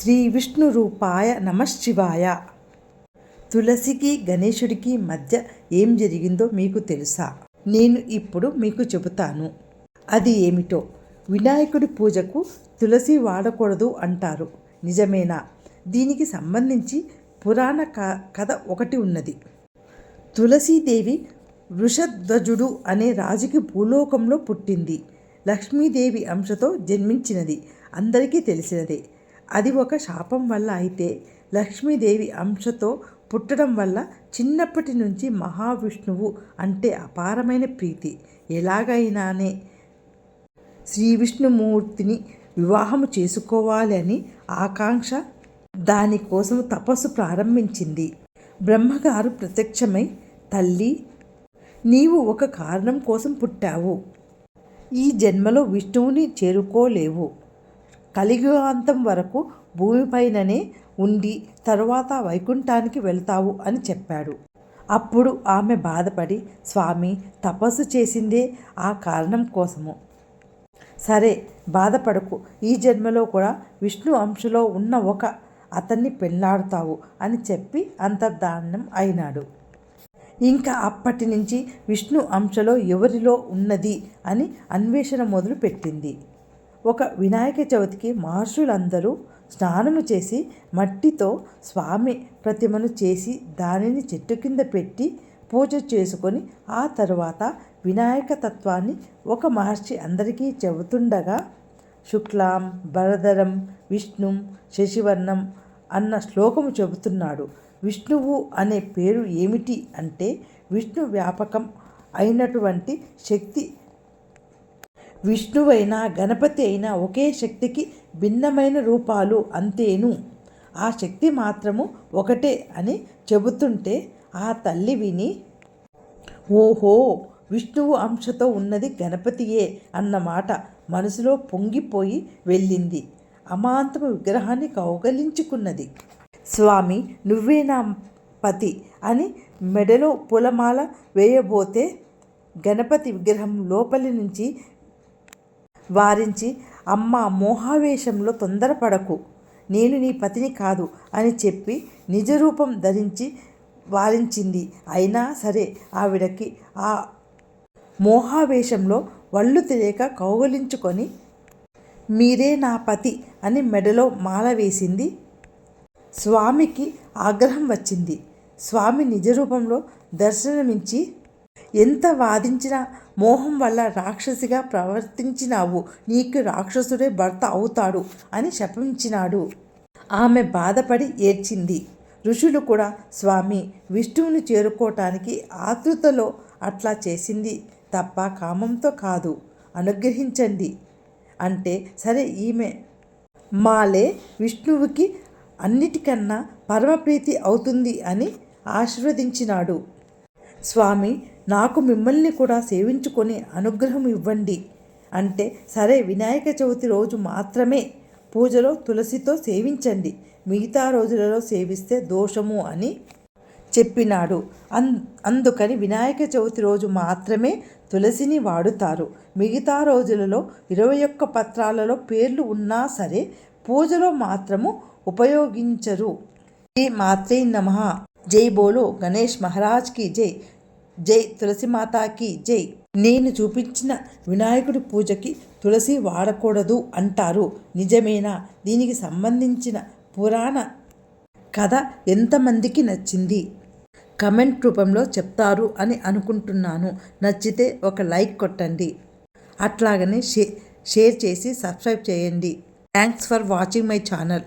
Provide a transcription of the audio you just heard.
శ్రీ విష్ణు రూపాయ నమశివాయ తులసికి గణేశుడికి మధ్య ఏం జరిగిందో మీకు తెలుసా? నేను ఇప్పుడు మీకు చెబుతాను. అది ఏమిటో? వినాయకుడి పూజకు తులసి వాడకూడదు అంటారు. నిజమేనా? దీనికి సంబంధించి పురాణ క- కథ ఒకటి ఉన్నది. తులసీదేవి వృషధ్వజుడు అనే రాజుకి భూలోకంలో పుట్టింది. లక్ష్మీదేవి అంశతో జన్మించినది. అందరికీ తెలిసినదే. అది ఒక శాపం వల్ల అయితే లక్ష్మీదేవి అంశతో పుట్టడం వల్ల చిన్నప్పటి నుంచి మహావిష్ణువు అంటే అపారమైన ప్రీతి. ఎలాగైనానే శ్రీ విష్ణుమూర్తిని వివాహం చేసుకోవాలి అని ఆకాంక్ష దానికోసం తపస్సు ప్రారంభించింది. బ్రహ్మగారు ప్రత్యక్షమై తల్లి నీవు ఒక కారణం కోసం పుట్టావు. ఈ జన్మలో విష్ణువుని చేరుకోలేవు. కలియుగాంతం వరకు భూమిపైననే ఉండి తరువాత వైకుంఠానికి వెళ్తావు అని చెప్పాడు. అప్పుడు ఆమె బాధపడి స్వామి తపస్సు చేసిందే ఆ కారణం కోసము. సరే బాధపడకు. ఈ జన్మలో కూడా విష్ణు అంశలో ఉన్న ఒక అతన్ని పెళ్ళాడుతావు అని చెప్పి అంతర్ధానం అయినాడు. ఇంకా అప్పటి నుంచి విష్ణు అంశలో ఎవరిలో ఉన్నది అని అన్వేషణ మొదలుపెట్టింది. ఒక వినాయక చవితికి మహర్షులందరూ స్నానము చేసి మట్టితో స్వామి ప్రతిమను చేసి దానిని చెట్టు కింద పెట్టి పూజ చేసుకొని ఆ తరువాత వినాయక తత్వాన్ని ఒక మహర్షి అందరికీ చెబుతుండగా శుక్లాం భరధరం విష్ణుం శశివర్ణం అన్న శ్లోకము చెబుతున్నాడు. విష్ణువు అనే పేరు ఏమిటి అంటే విష్ణు వ్యాపకం అయినటువంటి శక్తి విష్ణువైనా గణపతి అయినా ఒకే శక్తికి భిన్నమైన రూపాలు అంతేను. ఆ శక్తి మాత్రము ఒకటే అని చెబుతుంటే ఆ తల్లి విని ఓహో విష్ణువు అంశతో ఉన్నది గణపతియే అన్నమాట మనసులో పొంగిపోయి వెళ్ళింది. అమాంతమ విగ్రహాన్ని కౌగలించుకున్నది. స్వామి నువ్వే నా పతి అని మెడలో పూలమాల వేయబోతే గణపతి విగ్రహం లోపలి నుంచి వారించి అమ్మ మోహావేశంలో తొందరపడకు. నేను నీ పతిని కాదు అని చెప్పి నిజరూపం ధరించి వారించింది. అయినా సరే ఆవిడకి ఆ మోహావేశంలో వళ్ళు తెలియక కౌగలించుకొని మీరే నా పతి అని మెడలో మాల వేసింది. స్వామికి ఆగ్రహం వచ్చింది. స్వామి నిజరూపంలో దర్శనమించి ఎంత వాదించినా మోహం వల్ల రాక్షసిగా ప్రవర్తించినావు నీకు రాక్షసుడే భర్త అవుతాడు అని శపించినాడు. ఆమె బాధపడి ఏడ్చింది. ఋషులు కూడా స్వామి విష్ణువుని చేరుకోవటానికి ఆతృతలో అట్లా చేసింది తప్ప కామంతో కాదు అనుగ్రహించండి. అంటే సరే ఈమె మాలే విష్ణువుకి అన్నిటికన్నా పరమప్రీతి అవుతుంది అని ఆశీర్వదించినాడు. స్వామి నాకు మిమ్మల్ని కూడా సేవించుకొని అనుగ్రహం ఇవ్వండి. అంటే సరే వినాయక చవితి రోజు మాత్రమే పూజలో తులసితో సేవించండి. మిగతా రోజులలో సేవిస్తే దోషము అని చెప్పినాడు. అన్ అందుకని వినాయక చవితి రోజు మాత్రమే తులసిని వాడుతారు. మిగతా రోజులలో ఇరవై ఒక్క పత్రాలలో పేర్లు ఉన్నా సరే పూజలో మాత్రము ఉపయోగించరు. శ్రీ మాత్రే నమ. జై బోలో గణేష్ మహారాజ్కి జై. జై తులసి మాతాకి జై. నేను చూపించిన వినాయకుడి పూజకి తులసి వాడకూడదు అంటారు. నిజమేనా? దీనికి సంబంధించిన పురాణ కథ ఎంతమందికి నచ్చింది? కమెంట్ రూపంలో చెప్తారు అని అనుకుంటున్నాను. నచ్చితే ఒక లైక్ కొట్టండి. అట్లాగనే షే షేర్ చేసి సబ్స్క్రైబ్ చేయండి. Thanks for watching my channel.